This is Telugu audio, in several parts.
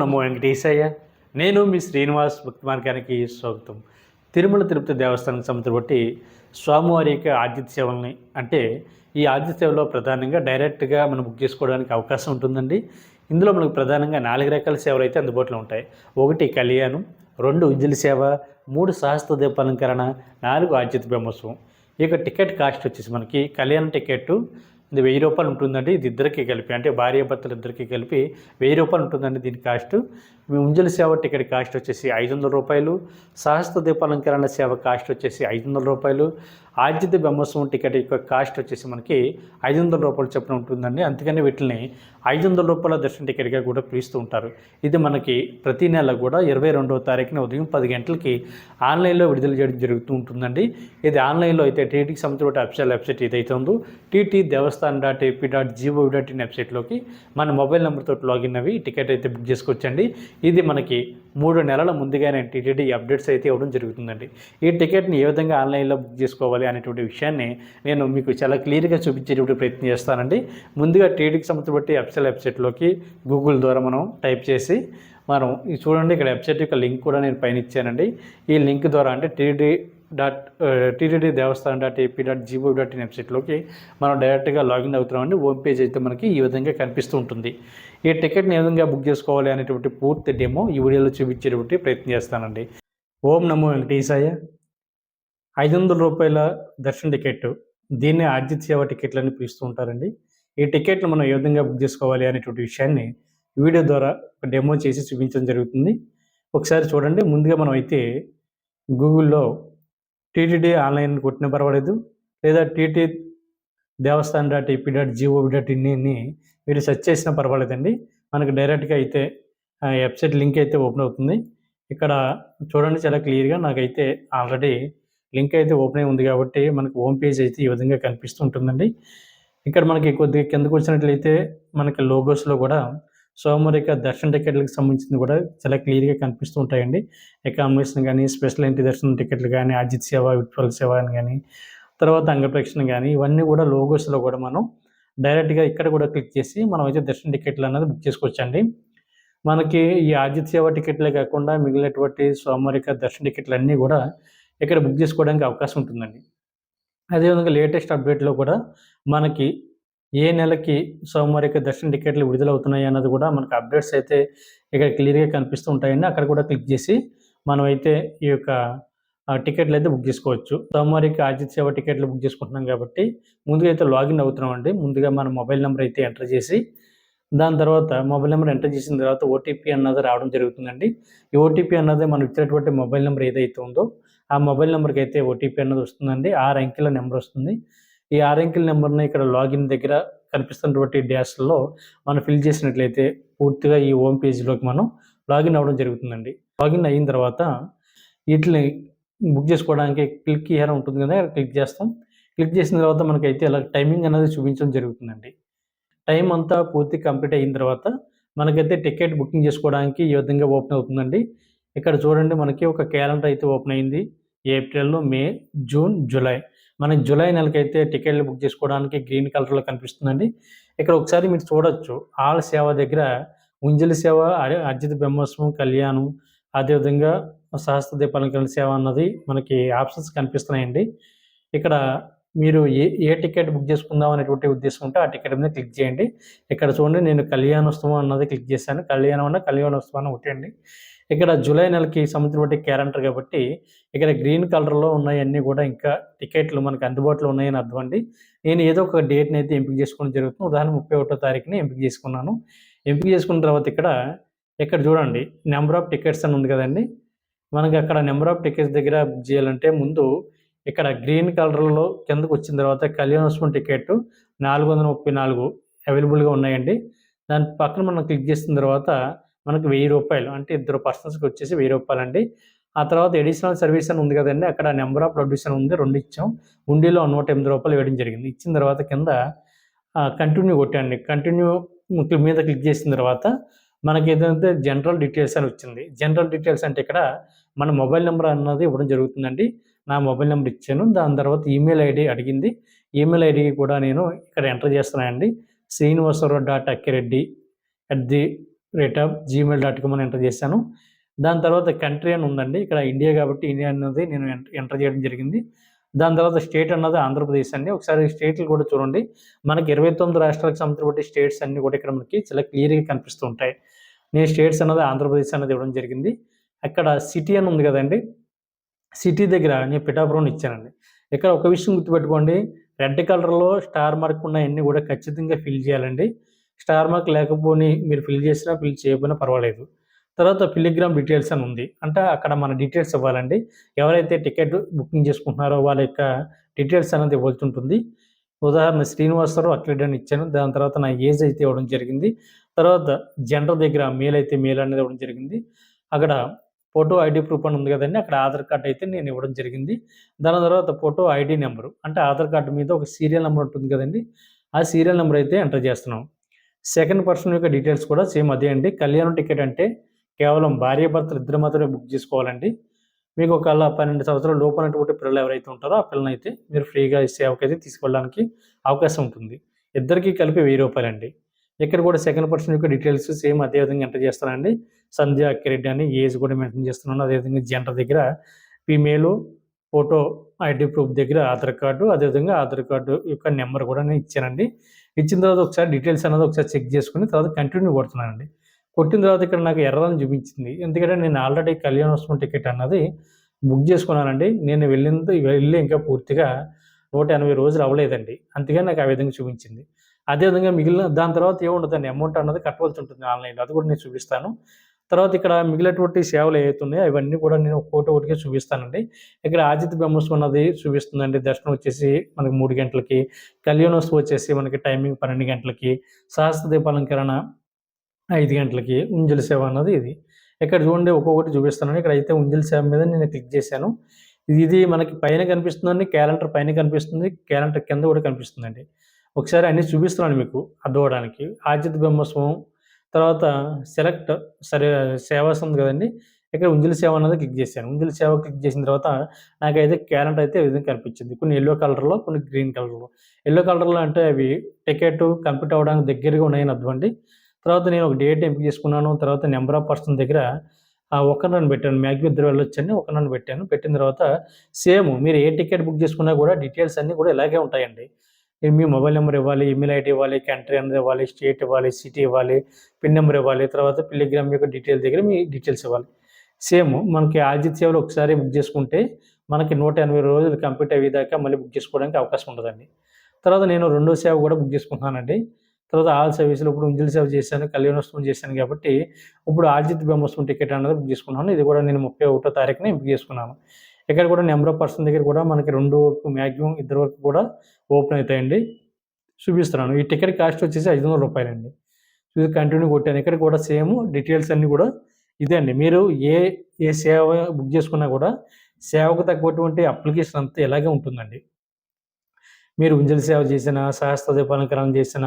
నమో వెంకటేశయ్య. నేను మీ శ్రీనివాస్ భక్తి మార్గానికి స్వాగతం. తిరుమల తిరుపతి దేవస్థానం సంస్థ బట్టి స్వామివారి యొక్క ఆతిథ్య సేవల్ని అంటే ఈ ఆతిథ్య సేవలో ప్రధానంగా డైరెక్ట్గా మనం బుక్ చేసుకోవడానికి అవకాశం ఉంటుందండి. ఇందులో మనకు ప్రధానంగా నాలుగు రకాల సేవలు అయితే అందుబాటులో ఉంటాయి. ఒకటి కళ్యాణం రెండు ఉజ్జలి సేవ మూడు సహస్ర దీపాలంకరణ నాలుగు ఆతిథ్య బ్రహ్మోత్సవం. ఈ యొక్క టికెట్ కాస్ట్ వచ్చేసి మనకి కళ్యాణం టికెట్ ఇది వెయ్యి రూపాయలు ఉంటుందండి ఇది ఇద్దరికి కలిపి అంటే భార్య భర్తలు ఇద్దరికి కలిపి వెయ్యి రూపాయలు ఉంటుందండి దీని కాస్ట్. మీ ఉంజలి సేవ టికెట్ కాస్ట్ వచ్చేసి ఐదు వందల రూపాయలు సహస్ర దీపాలంకరణ సేవ కాస్ట్ వచ్చేసి ఐదు వందల రూపాయలు ఆద్యత బ్రహ్మోత్సవం టికెట్ యొక్క కాస్ట్ వచ్చేసి మనకి ఐదు వందల రూపాయలు చొప్పున ఉంటుందండి. అందుకని వీటిని ఐదు వందల రూపాయల దర్శన టికెట్గా కూడా పిలుస్తూ ఉంటారు. ఇది మనకి ప్రతి నెల కూడా ఇరవై రెండవ తారీఖున ఉదయం పది గంటలకి ఆన్లైన్లో విడుదల చేయడం జరుగుతూ ఉంటుందండి. ఇది ఆన్లైన్లో అయితే టీటీకి సంబంధించిన అఫిషియల్ వెబ్సైట్ ఏదైతే ఉందో TT Devasthan dot AP dot GO dot in వెబ్సైట్లోకి మన మొబైల్ నెంబర్తో లాగిన్ అవి టికెట్ అయితే బుక్ చేసుకోవచ్చండి. ఇది మనకి మూడు నెలల ముందుగానే టీటీడీ అప్డేట్స్ అయితే ఇవ్వడం జరుగుతుందండి. ఈ టికెట్ని ఏ విధంగా ఆన్లైన్లో బుక్ చేసుకోవాలి అనేటువంటి విషయాన్ని నేను మీకు చాలా క్లియర్గా చూపించేటువంటి ప్రయత్నం చేస్తానండి. ముందుగా టీటీకి సంబంధించి బట్టి అఫిషియల్ వెబ్సైట్లోకి గూగుల్ ద్వారా మనం టైప్ చేసి మనం చూడండి ఇక్కడ వెబ్సైట్ యొక్క లింక్ కూడా నేను పైన ఇచ్చానండి. ఈ లింక్ ద్వారా అంటే TD dot TTD uh, Devasthanam dot AP dot GO dot in వెబ్సైట్లోకి మనం డైరెక్ట్గా లాగిన్ అవుతున్నామండి. హోమ్ పేజ్ అయితే మనకి ఈ విధంగా కనిపిస్తూ ఉంటుంది. ఈ టికెట్ని ఏ విధంగా బుక్ చేసుకోవాలి అనేటువంటి పూర్తి డెమో ఈ వీడియోలో చూపించేటువంటి ప్రయత్నం చేస్తానండి. ఓం నమో వెంకటేశాయ. ఐదు వందల రూపాయల దర్శన టికెట్ దీన్ని ఆర్జిత్ సేవ టికెట్లని పిలుస్తూ ఉంటారండి. ఈ టికెట్లు మనం ఏ విధంగా బుక్ చేసుకోవాలి అనేటువంటి విషయాన్ని వీడియో ద్వారా ఒక డెమో చేసి చూపించడం జరుగుతుంది. ఒకసారి చూడండి. ముందుగా మనం అయితే గూగుల్లో టీటీడీ ఆన్లైన్ కొట్టిన పర్వాలేదు. లేదా TT Devasthan dot AP dot GO dot ఇన్ని మీరు సెర్చ్ చేసినా పర్వాలేదండి. మనకు డైరెక్ట్గా అయితే వెబ్సైట్ లింక్ అయితే ఓపెన్ అవుతుంది. ఇక్కడ చూడండి చాలా క్లియర్గా నాకైతే ఆల్రెడీ లింక్ అయితే ఓపెన్ అయి ఉంది కాబట్టి మనకు హోమ్ పేజ్ అయితే ఈ విధంగా కనిపిస్తుంటుందండి ఇక్కడ మనకి కొద్దిగా కిందకు వచ్చినట్లయితే మనకి లోగోస్లో కూడా సోమరిక దర్శన టికెట్లకు సంబంధించింది కూడా చాలా క్లియర్గా కనిపిస్తూ ఉంటాయండి. అకామిడేషన్ కానీ స్పెషల్ ఎంట్రీ దర్శనం టికెట్లు కానీ అజిత్ సేవ విట్వల్ సేవ అని కానీ తర్వాత అంగప్రేక్షణ కానీ ఇవన్నీ కూడా లోగోస్లో కూడా మనం డైరెక్ట్గా ఇక్కడ కూడా క్లిక్ చేసి మనం అయితే దర్శన టికెట్లు అనేది బుక్ చేసుకోవచ్చండి. మనకి ఈ ఆజిత్ సేవ టికెట్లే కాకుండా మిగిలినటువంటి సోమరిక దర్శన టికెట్లు అన్నీ కూడా ఇక్కడ బుక్ చేసుకోవడానికి అవకాశం ఉంటుందండి. అదేవిధంగా లేటెస్ట్ అప్డేట్లో కూడా మనకి ఏ నెలకి సోమవారి యొక్క దర్శన టికెట్లు విడుదలవుతున్నాయి అన్నది కూడా మనకు అప్డేట్స్ అయితే ఇక్కడ క్లియర్గా కనిపిస్తూ ఉంటాయండి. అక్కడ కూడా క్లిక్ చేసి మనం అయితే ఈ యొక్క టికెట్లు అయితే బుక్ చేసుకోవచ్చు. సోమవారికి ఆజిత్ సేవ టికెట్లు బుక్ చేసుకుంటున్నాం కాబట్టి ముందుగా అయితే లాగిన్ అవుతున్నామండి. ముందుగా మన మొబైల్ నెంబర్ అయితే ఎంటర్ చేసి దాని తర్వాత మొబైల్ నెంబర్ ఎంటర్ చేసిన తర్వాత ఓటీపీ అన్నది రావడం జరుగుతుందండి. ఈ ఓటీపీ అన్నది మనం ఇచ్చినటువంటి మొబైల్ నెంబర్ ఏదైతే ఉందో ఆ మొబైల్ నెంబర్కి అయితే ఓటీపీ అన్నది వస్తుందండి. ఆరు అంకెల నెంబర్ వస్తుంది. ఈ ఆరు అంకెల నెంబర్ని ఇక్కడ లాగిన్ దగ్గర కనిపిస్తున్నటువంటి డాష్లో మనం ఫిల్ చేసినట్లయితే పూర్తిగా ఈ హోమ్ పేజ్లోకి మనం లాగిన్ అవ్వడం జరుగుతుందండి. లాగిన్ అయిన తర్వాత వీటిని బుక్ చేసుకోవడానికి క్లిక్ హియర్ ఉంటుంది కదా క్లిక్ చేస్తాం. క్లిక్ చేసిన తర్వాత మనకైతే ఇలా టైమింగ్ అనేది చూపించడం జరుగుతుందండి. టైం అంతా పూర్తి కంప్లీట్ అయిన తర్వాత మనకైతే టికెట్ బుకింగ్ చేసుకోవడానికి ఈ విధంగా ఓపెన్ అవుతుందండి. ఇక్కడ చూడండి మనకి ఒక క్యాలెండర్ అయితే ఓపెన్ అయింది. April May June July. మనం జూలై నెలకైతే టికెట్లు బుక్ చేసుకోవడానికి గ్రీన్ కలర్లో కనిపిస్తుందండి. ఇక్కడ ఒకసారి మీరు చూడొచ్చు. ఆల్ సేవ దగ్గర ఉంజలి సేవ అర్జిత్ అర్జిత బ్రహ్మోత్సవం కళ్యాణం అదేవిధంగా సహస్ర దీపాలంకరణ సేవ అన్నది మనకి ఆప్షన్స్ కనిపిస్తున్నాయండి. ఇక్కడ మీరు ఏ ఏ టికెట్ బుక్ చేసుకుందాం అనేటువంటి ఉద్దేశం ఉంటే ఆ టికెట్ మీద క్లిక్ చేయండి. ఇక్కడ చూడండి నేను కళ్యాణోత్సవం అన్నది క్లిక్ చేశాను. కళ్యాణం అన్న కళ్యాణోత్సవం అని ఒకటి అండి ఇక్కడ జూలై నెలకి సంబంధించిన క్యాలెండర్ కాబట్టి ఇక్కడ గ్రీన్ కలర్లో ఉన్నాయన్నీ కూడా ఇంకా టికెట్లు మనకు అందుబాటులో ఉన్నాయని అర్థం అండి. నేను ఏదో ఒక డేట్ని అయితే ఎంపిక చేసుకోవడం జరుగుతుంది. ఉదాహరణ ముప్పై ఒకటో తారీఖుని ఎంపిక చేసుకున్నాను. ఎంపిక చేసుకున్న తర్వాత ఇక్కడ ఇక్కడ చూడండి నెంబర్ ఆఫ్ టికెట్స్ అని ఉంది కదండి. మనకి అక్కడ నెంబర్ ఆఫ్ టికెట్స్ దగ్గర బుక్ చేయాలంటే ముందు ఇక్కడ గ్రీన్ కలర్లో కిందకు వచ్చిన తర్వాత కళ్యాణోత్సవం టికెట్ నాలుగు వందల ముప్పై నాలుగు అవైలబుల్గా ఉన్నాయండి. దాని పక్కన మనం క్లిక్ చేసిన తర్వాత మనకు వెయ్యి రూపాయలు అంటే ఇద్దరు పర్సన్స్కి వచ్చేసి వెయ్యి రూపాయలు అండి ఆ తర్వాత ఎడిషనల్ సర్వీస్ అని ఉంది కదండి అక్కడ నెంబర్ ఆఫ్ ప్రొడ్యూషన్ ఉంది రెండు ఇచ్చాం. ఉండిలో నూట ఎనిమిది రూపాయలు వేయడం జరిగింది. ఇచ్చిన తర్వాత కింద కంటిన్యూ కొట్టండి. కంటిన్యూ మీద క్లిక్ చేసిన తర్వాత మనకి ఏదైతే జనరల్ డీటెయిల్స్ అని వచ్చింది. జనరల్ డీటెయిల్స్ అంటే ఇక్కడ మన మొబైల్ నెంబర్ అన్నది ఇవ్వడం జరుగుతుందండి. నా మొబైల్ నెంబర్ ఇచ్చాను. దాని తర్వాత ఈమెయిల్ ఐడి అడిగింది. ఈమెయిల్ ఐడి కూడా నేను ఇక్కడ ఎంటర్ చేస్తున్నానండి. Srinivasarao dot Akkireddy at the rate of Gmail dot com అని ఎంటర్ చేశాను. దాని తర్వాత కంట్రీ అని ఉందండి. ఇక్కడ ఇండియా కాబట్టి ఇండియా అన్నది నేను ఎంటర్ చేయడం జరిగింది. దాని తర్వాత స్టేట్ అన్నది ఆంధ్రప్రదేశ్ అండి. ఒకసారి స్టేట్లు కూడా చూడండి. మనకి ఇరవై తొమ్మిది రాష్ట్రాలకు సంబంధించిన స్టేట్స్ అన్ని కూడా ఇక్కడ మనకి చాలా క్లియర్గా కనిపిస్తూ ఉంటాయి. నేను స్టేట్స్ అన్నది ఆంధ్రప్రదేశ్ అనేది ఇవ్వడం జరిగింది. అక్కడ సిటీ అని ఉంది కదండి. సిటీ దగ్గర నేను పిఠాపురం ఇచ్చానండి. ఇక్కడ ఒక విషయం గుర్తుపెట్టుకోండి. రెడ్ కలర్లో స్టార్ మార్క్ ఉన్న అన్ని కూడా ఖచ్చితంగా ఫిల్ చేయాలండి. స్టార్ మార్క్ లేకపోని మీరు ఫిల్ చేసినా ఫిల్ చేయకపోయినా పర్వాలేదు. తర్వాత పిలిగ్రామ్ డీటెయిల్స్ అని ఉంది. అంటే అక్కడ మన డీటెయిల్స్ ఇవ్వాలండి. ఎవరైతే టికెట్ బుకింగ్ చేసుకుంటున్నారో వాళ్ళ యొక్క డీటెయిల్స్ అనేది ఇవ్వాల్సి ఉంటుంది. ఉదాహరణ శ్రీనివాసరావు అట్లెట్ అని ఇచ్చాను. దాని తర్వాత నా ఏజ్ అయితే ఇవ్వడం జరిగింది. తర్వాత జెండర్ దగ్గర మేల్ అయితే మేల్ అనేది ఇవ్వడం జరిగింది. అక్కడ ఫోటో ఐడి ప్రూఫ్ అని ఉంది కదండి. అక్కడ ఆధార్ కార్డ్ అయితే నేను ఇవ్వడం జరిగింది. దాని తర్వాత ఫోటో ఐడి నెంబరు. అంటే ఆధార్ కార్డు మీద ఒక సీరియల్ నెంబర్ ఉంటుంది కదండి. ఆ సీరియల్ నెంబర్ అయితే ఎంటర్ చేస్తున్నాం. సెకండ్ పర్సన్ యొక్క డీటెయిల్స్ కూడా సేమ్ అదే అండి. కళ్యాణం టికెట్ అంటే కేవలం భార్యాభర్తలు ఇద్దరు మాత్రమే బుక్ చేసుకోవాలండి. మీకు ఒకవేళ పన్నెండు సంవత్సరాల లోపలటువంటి పిల్లలు ఎవరైతే ఉంటారో ఆ పిల్లల్ని అయితే మీరు ఫ్రీగా ఈ సేవకి అయితే తీసుకెళ్ళడానికి అవకాశం ఉంటుంది. ఇద్దరికి కలిపి వెయ్యి రూపాయలండి. ఇక్కడ కూడా సెకండ్ పర్సన్ యొక్క డీటెయిల్స్ సేమ్ అదే విధంగా ఎంటర్ చేస్తానండి. సంధ్య అక్కిరెడ్డి అని ఏజ్ కూడా మెన్షన్ చేస్తున్నాను. అదేవిధంగా జెండర్ దగ్గర ఫీమేలు ఫోటో ఐడి ప్రూఫ్ దగ్గర ఆధార్ కార్డు అదేవిధంగా ఆధార్ కార్డు యొక్క నెంబర్ కూడా నేను ఇచ్చానండి. ఇచ్చిన తర్వాత ఒకసారి డీటెయిల్స్ అనేది ఒకసారి చెక్ చేసుకుని తర్వాత కంటిన్యూ కొడుతున్నానండి. కొట్టిన తర్వాత ఇక్కడ నాకు ఎర్రని చూపించింది. ఎందుకంటే నేను ఆల్రెడీ కళ్యాణోత్సవం టికెట్ అన్నది బుక్ చేసుకున్నానండి. నేను వెళ్ళింది వెళ్ళి ఇంకా పూర్తిగా నూట ఎనభై రోజులు అవ్వలేదండి. అందుకని నాకు ఆ విధంగా చూపించింది. అదేవిధంగా మిగిలిన దాని తర్వాత ఏముండదండి? అమౌంట్ అన్నది కట్టవలసి ఉంటుంది ఆన్లైన్లో. అది కూడా నేను చూపిస్తాను. తర్వాత ఇక్కడ మిగిలినటువంటి సేవలు ఏవైతున్నాయో అవన్నీ కూడా నేను ఫోటో ఒకటికి చూపిస్తానండి. ఇక్కడ ఆదిత్య బ్రహ్మోత్సవం అన్నది చూపిస్తుందండి. దర్శనం వచ్చేసి మనకి మూడు గంటలకి కళ్యాణోత్సవం వచ్చేసి మనకి టైమింగ్ పన్నెండు గంటలకి సహస్ర దీపాలంకరణ ఐదు గంటలకి ఉంజల సేవ అన్నది ఇది. ఇక్కడ చూడండి ఒక్కొక్కటి చూపిస్తానండి ఇక్కడ అయితే ఉంజల సేవ మీద నేను క్లిక్ చేశాను. ఇది ఇది మనకి పైన కనిపిస్తుందండి. క్యాలెండర్ పైన కనిపిస్తుంది. క్యాలెండర్ కింద కూడా కనిపిస్తుందండి. ఒకసారి అన్ని చూపిస్తున్నాను మీకు అర్థవడానికి ఆజిత్ ఆదిత్య బ్రహ్మోత్సవం తర్వాత సెలెక్ట్ సరే సేవాస్ ఉంది కదండి. ఇక్కడ ఉంజల సేవ అనేది క్లిక్ చేశాను. ఉంజల సేవ క్లిక్ చేసిన తర్వాత నాకైతే క్యాలెండర్ అయితే విధంగా కనిపించింది. కొన్ని ఎల్లో కలర్లో కొన్ని గ్రీన్ కలర్లో ఎల్లో కలర్లో అంటే అవి టికెట్ కంప్లీట్ అవ్వడానికి దగ్గరగా ఉన్నాయని అర్థం తర్వాత నేను ఒక డేట్ ఎంపిక చేసుకున్నాను. తర్వాత నెంబర్ ఆఫ్ పర్సన్ దగ్గర ఒక నన్ను పెట్టాను. మ్యాక్సిమం ఇద్దరు వెళ్ళొచ్చని ఒక నన్ను పెట్టాను. పెట్టిన తర్వాత సేమ్ మీరు ఏ టికెట్ బుక్ చేసుకున్నా కూడా డీటెయిల్స్ అన్నీ కూడా ఇలాగే ఉంటాయండి. మీ మొబైల్ నెంబర్ ఇవ్వాలి ఈమెయిల్ ఐడి ఇవ్వాలి కంట్రీ అనేది ఇవ్వాలి స్టేట్ ఇవ్వాలి సిటీ ఇవ్వాలి పిన్ నెంబర్ ఇవ్వాలి తర్వాత పిల్లిగ్రామ్ యొక్క డీటెయిల్స్ దగ్గర మీ డీటెయిల్స్ ఇవ్వాలి. సేమ్ మనకి ఆజిత్ సేవలు ఒకసారి బుక్ చేసుకుంటే మనకి నూట ఎనభై రోజులు కంప్లీట్ అయ్యేదాకా మళ్ళీ బుక్ చేసుకోవడానికి అవకాశం ఉండదండి. తర్వాత నేను రెండో సేవ కూడా బుక్ చేసుకుంటున్నానండి. తర్వాత ఆల్ సర్వీసులు ఇప్పుడు ఉంజల్ సేవ చేశాను కళ్యాణోత్సవం చేశాను కాబట్టి ఇప్పుడు ఆర్జిత్ బ్రహ్మోత్సవం టికెట్ అనేది బుక్ చేసుకున్నాను ఇది కూడా నేను ముప్పై ఒకటో తారీఖున బుక్ చేసుకున్నాను. ఇక్కడ కూడా నెంబర్ ఆఫ్ పర్సన్ దగ్గర కూడా మనకి రెండు వరకు మ్యాక్సిమం ఇద్దరు వరకు కూడా ఓపెన్ అవుతాయండి చూపిస్తున్నాను. ఈ టికెట్ కాస్ట్ వచ్చేసి ఐదు వందల రూపాయలండి చూసి కంటిన్యూ కొట్టాను. ఇక్కడ కూడా సేమ్ డీటెయిల్స్ అన్నీ కూడా ఇదే అండి. మీరు ఏ ఏ సేవ బుక్ చేసుకున్నా కూడా సేవకు తగ్గటువంటి అప్లికేషన్ అంతా ఇలాగే ఉంటుందండి. మీరు ఉంజల సేవ చేసిన సహస్ర దీపాలంకరణ చేసిన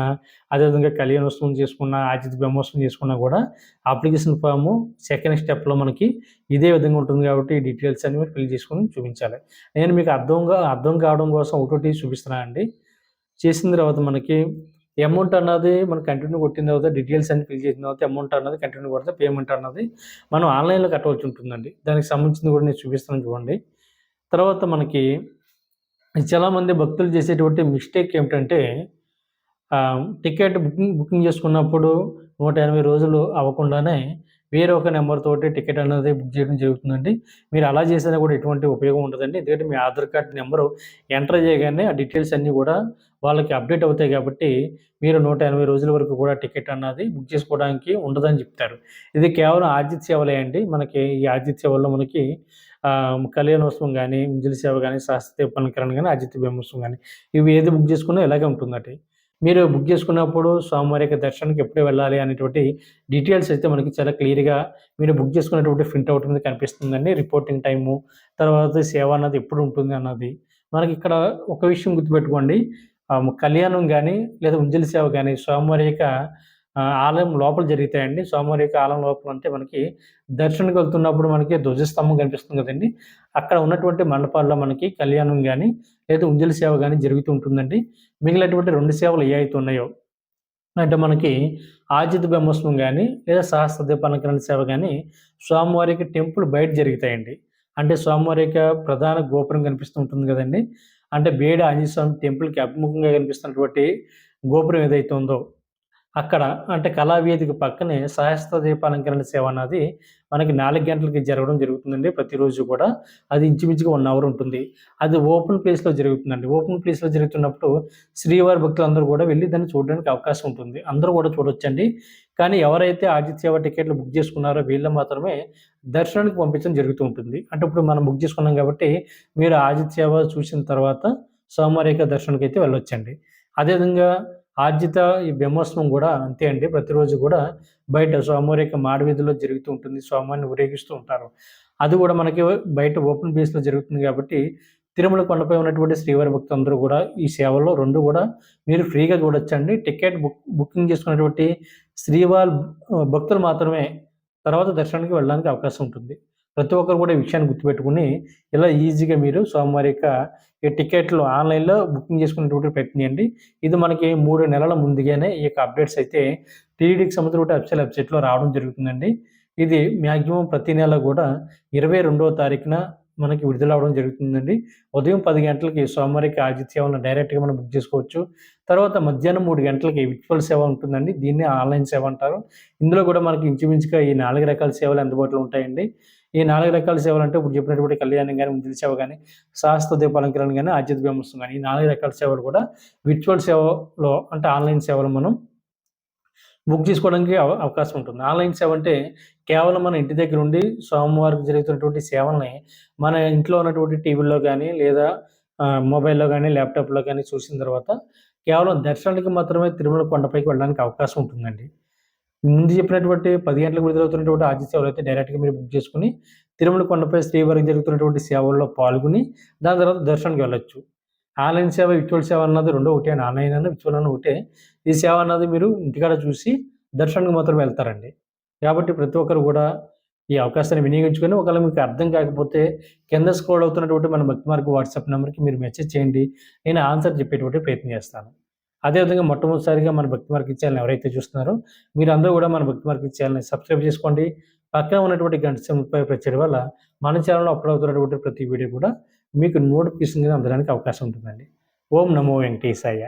అదేవిధంగా కళ్యాణోత్సవం చేసుకున్న ఆతిథ్య బ్రహ్మోత్సవం చేసుకున్నా కూడా అప్లికేషన్ ఫామ్ సెకండ్ స్టెప్లో మనకి ఇదే విధంగా ఉంటుంది కాబట్టి ఈ డీటెయిల్స్ అన్ని మీరు ఫిల్ చేసుకుని చూపించాలి. నేను మీకు అర్థంగా అర్థం కావడం కోసం ఒకటి చూపిస్తున్నాను అండి. చేసిన తర్వాత మనకి అమౌంట్ అన్నది మనం కంటిన్యూ కొట్టిన తర్వాత డీటెయిల్స్ అన్ని ఫిల్ చేసిన తర్వాత అమౌంట్ అన్నది కంటిన్యూ కొడితే పేమెంట్ అన్నది మనం ఆన్లైన్లో కట్టవలసి ఉంటుందండి. దానికి సంబంధించింది కూడా నేను చూపిస్తాను చూడండి. తర్వాత మనకి చాలామంది భక్తులు చేసేటువంటి మిస్టేక్ ఏమిటంటే టికెట్ బుకింగ్ బుకింగ్ చేసుకున్నప్పుడు నూట ఎనభై రోజులు అవ్వకుండానే వేరే ఒక నెంబర్ తోటి టికెట్ అనేది బుక్ చేయడం జరుగుతుందండి. మీరు అలా చేసినా కూడా ఎటువంటి ఉపయోగం ఉండదండి. ఎందుకంటే మీ ఆధార్ కార్డ్ నెంబరు ఎంటర్ చేయగానే ఆ డీటెయిల్స్ అన్నీ కూడా వాళ్ళకి అప్డేట్ అవుతాయి కాబట్టి మీరు నూట ఎనభై రోజుల వరకు కూడా టికెట్ అన్నది బుక్ చేసుకోవడానికి ఉండదని చెప్తారు. ఇది కేవలం ఆర్జిత్ సేవలే అండి. మనకి ఈ ఆర్జిత్ సేవల్లో మనకి కళ్యాణోత్సవం కానీ ఉంజలి సేవ కానీ శాస్త్రీయ పలకరణ కానీ అజిత్య బ్రహ్మోత్సవం కానీ ఇవి ఏది బుక్ చేసుకున్నా ఇలాగే ఉంటుందట. మీరు బుక్ చేసుకున్నప్పుడు స్వామివారి యొక్క దర్శనానికి ఎప్పుడు వెళ్ళాలి అనేటువంటి డీటెయిల్స్ అయితే మనకి చాలా క్లియర్గా మీరు బుక్ చేసుకున్నటువంటి ప్రింట్ అవుట్ మీద కనిపిస్తుందండి. రిపోర్టింగ్ టైము తర్వాత సేవ అన్నది ఎప్పుడు ఉంటుంది అన్నది. మనకి ఇక్కడ ఒక విషయం గుర్తుపెట్టుకోండి. కళ్యాణం కానీ లేదా ఉంజలి సేవ కానీ స్వామివారి యొక్క ఆలయం లోపల జరుగుతాయండి. స్వామివారి యొక్క ఆలయం లోపల అంటే మనకి దర్శనానికి వెళ్తున్నప్పుడు మనకి ధ్వజస్తంభం కనిపిస్తుంది కదండి. అక్కడ ఉన్నటువంటి మండపాల్లో మనకి కళ్యాణం కానీ లేదా ఉంజలి సేవ కానీ జరుగుతూ ఉంటుందండి. మిగిలినటువంటి రెండు సేవలు ఏ అయితే ఉన్నాయో అంటే మనకి ఆజిత్ బ్రహ్మోత్సవం కానీ లేదా సహస్ర దీపాలంకరణ సేవ కానీ స్వామివారికి టెంపుల్ బయట జరుగుతాయండి. అంటే స్వామివారి యొక్క ప్రధాన గోపురం కనిపిస్తూ ఉంటుంది కదండి. అంటే బేడ ఆంజనేయ స్వామి టెంపుల్కి అభిముఖంగా కనిపిస్తున్నటువంటి గోపురం ఏదైతే ఉందో అక్కడ అంటే కళావేదిక పక్కనే సహస్ర దీపాలంకరణ సేవ అన్నది మనకి నాలుగు గంటలకి జరగడం జరుగుతుందండి ప్రతిరోజు కూడా. అది ఇంచుమించుగా వన్ అవర్ ఉంటుంది. అది ఓపెన్ ప్లేస్లో జరుగుతుందండి. ఓపెన్ ప్లేస్లో జరుగుతున్నప్పుడు శ్రీవారి భక్తులందరూ కూడా వెళ్ళి దాన్ని చూడడానికి అవకాశం ఉంటుంది. అందరూ కూడా చూడొచ్చండి. కానీ ఎవరైతే ఆదిత్య సేవ టికెట్లు బుక్ చేసుకున్నారో వీళ్ళు మాత్రమే దర్శనానికి పంపించడం జరుగుతూ ఉంటుంది. అంటే ఇప్పుడు మనం బుక్ చేసుకున్నాం కాబట్టి మీరు ఆదిత్య సేవ చూసిన తర్వాత సోమవారిక దర్శనానికి అయితే వెళ్ళొచ్చండి. అదేవిధంగా ఆర్జిత ఈ బ్రహ్మోత్సవం కూడా అంతే అండి. ప్రతిరోజు కూడా బయట స్వామివారి మాడవీధిలో జరుగుతూ ఉంటుంది. స్వామివారిని ఊరేగిస్తూ ఉంటారు. అది కూడా మనకి బయట ఓపెన్ బేస్లో జరుగుతుంది కాబట్టి తిరుమల కొండపై ఉన్నటువంటి శ్రీవారి భక్తులందరూ కూడా ఈ సేవలో రెండు కూడా మీరు ఫ్రీగా చూడొచ్చండి టికెట్ బుక్ బుకింగ్ చేసుకున్నటువంటి శ్రీవారి భక్తులు మాత్రమే తర్వాత దర్శనానికి వెళ్ళడానికి అవకాశం ఉంటుంది. ప్రతి ఒక్కరు కూడా ఈ విషయాన్ని గుర్తుపెట్టుకుని ఇలా ఈజీగా మీరు సోమవారి యొక్క ఈ టికెట్లు ఆన్లైన్లో బుకింగ్ చేసుకునేటువంటి ప్రయత్నం చేయండి. ఇది మనకి మూడు నెలల ముందుగానే ఈ యొక్క అప్డేట్స్ అయితే టీడీకి సంబంధించిన అఫీషియల్ వెబ్సైట్లో రావడం జరుగుతుందండి. ఇది మ్యాక్సిమం ప్రతి నెల కూడా ఇరవై రెండవ తారీఖున మనకి విడుదల అవడం జరుగుతుందండి. ఉదయం పది గంటలకి సోమవారికి ఆదిత్య సేవలను డైరెక్ట్గా మనం బుక్ చేసుకోవచ్చు. తర్వాత మధ్యాహ్నం మూడు గంటలకి విర్చువల్ సేవ ఉంటుందండి. దీన్ని ఆన్లైన్ సేవ అంటారు. ఇందులో కూడా మనకి ఇంచుమించుగా ఈ నాలుగు రకాల సేవలు అందుబాటులో ఉంటాయండి. ఈ నాలుగు రకాల సేవలు అంటే ఇప్పుడు చెప్పినటువంటి కళ్యాణం కానీ ముందు సేవ కానీ శాస్త్ర దీపాలంకరణ కానీ ఆద్యత బ్రహ్మస్వం కానీ ఈ నాలుగు రకాల సేవలు కూడా విర్చువల్ సేవలో అంటే ఆన్లైన్ సేవలు మనం బుక్ చేసుకోవడానికి అవకాశం ఉంటుంది. ఆన్లైన్ సేవ అంటే కేవలం మన ఇంటి దగ్గర ఉండి సోమవారం జరుగుతున్నటువంటి సేవల్ని మన ఇంట్లో ఉన్నటువంటి టీవీల్లో కానీ లేదా మొబైల్లో కానీ ల్యాప్టాప్లో కానీ చూసిన తర్వాత కేవలం దర్శనానికి మాత్రమే తిరుమల కొండపైకి వెళ్ళడానికి అవకాశం ఉంటుందండి. ముందు చెప్పినటువంటి పది గంటలకు విడుదలవుతున్నటువంటి ఆది సేవలు అయితే డైరెక్ట్గా మీరు బుక్ చేసుకుని తిరుమల కొండపై శ్రీవారికి జరుగుతున్నటువంటి సేవల్లో పాల్గొని దాని తర్వాత దర్శనానికి వెళ్ళొచ్చు. ఆన్లైన్ సేవ విచువల్ సేవ అన్నది రెండో ఒకటే ఆన్లైన్ అన్న విచువల్ అన్న ఒకటే. ఈ సేవ అన్నది మీరు ఇంటికాడ చూసి దర్శనానికి మాత్రం వెళ్తారండి. కాబట్టి ప్రతి ఒక్కరు కూడా ఈ అవకాశాన్ని వినియోగించుకొని ఒకవేళ మీకు అర్థం కాకపోతే కింద స్క్రోల్ అవుతున్నటువంటి మన భక్తి మార్గ వాట్సాప్ నెంబర్కి మీరు మెసేజ్ చేయండి. నేను ఆన్సర్ చెప్పేటువంటి ప్రయత్నం చేస్తాను. అదేవిధంగా మొట్టమొదటిసారిగా మన భక్తి మార్గ ఛానల్ ఎవరైతే చూస్తున్నారో మీరు అందరూ కూడా మన భక్తి మార్గ ఛానల్ని సబ్స్క్రైబ్ చేసుకోండి. పక్కన ఉన్నటువంటి గంట సింహపై ప్రచారం వల్ల మన ఛానల్లో అప్లోడ్ అవుతున్నటువంటి ప్రతి వీడియో కూడా మీకు నోటిఫికేషన్ కింద అందడానికి అవకాశం ఉంటుందండి. ఓం నమో వెంకటేశాయ.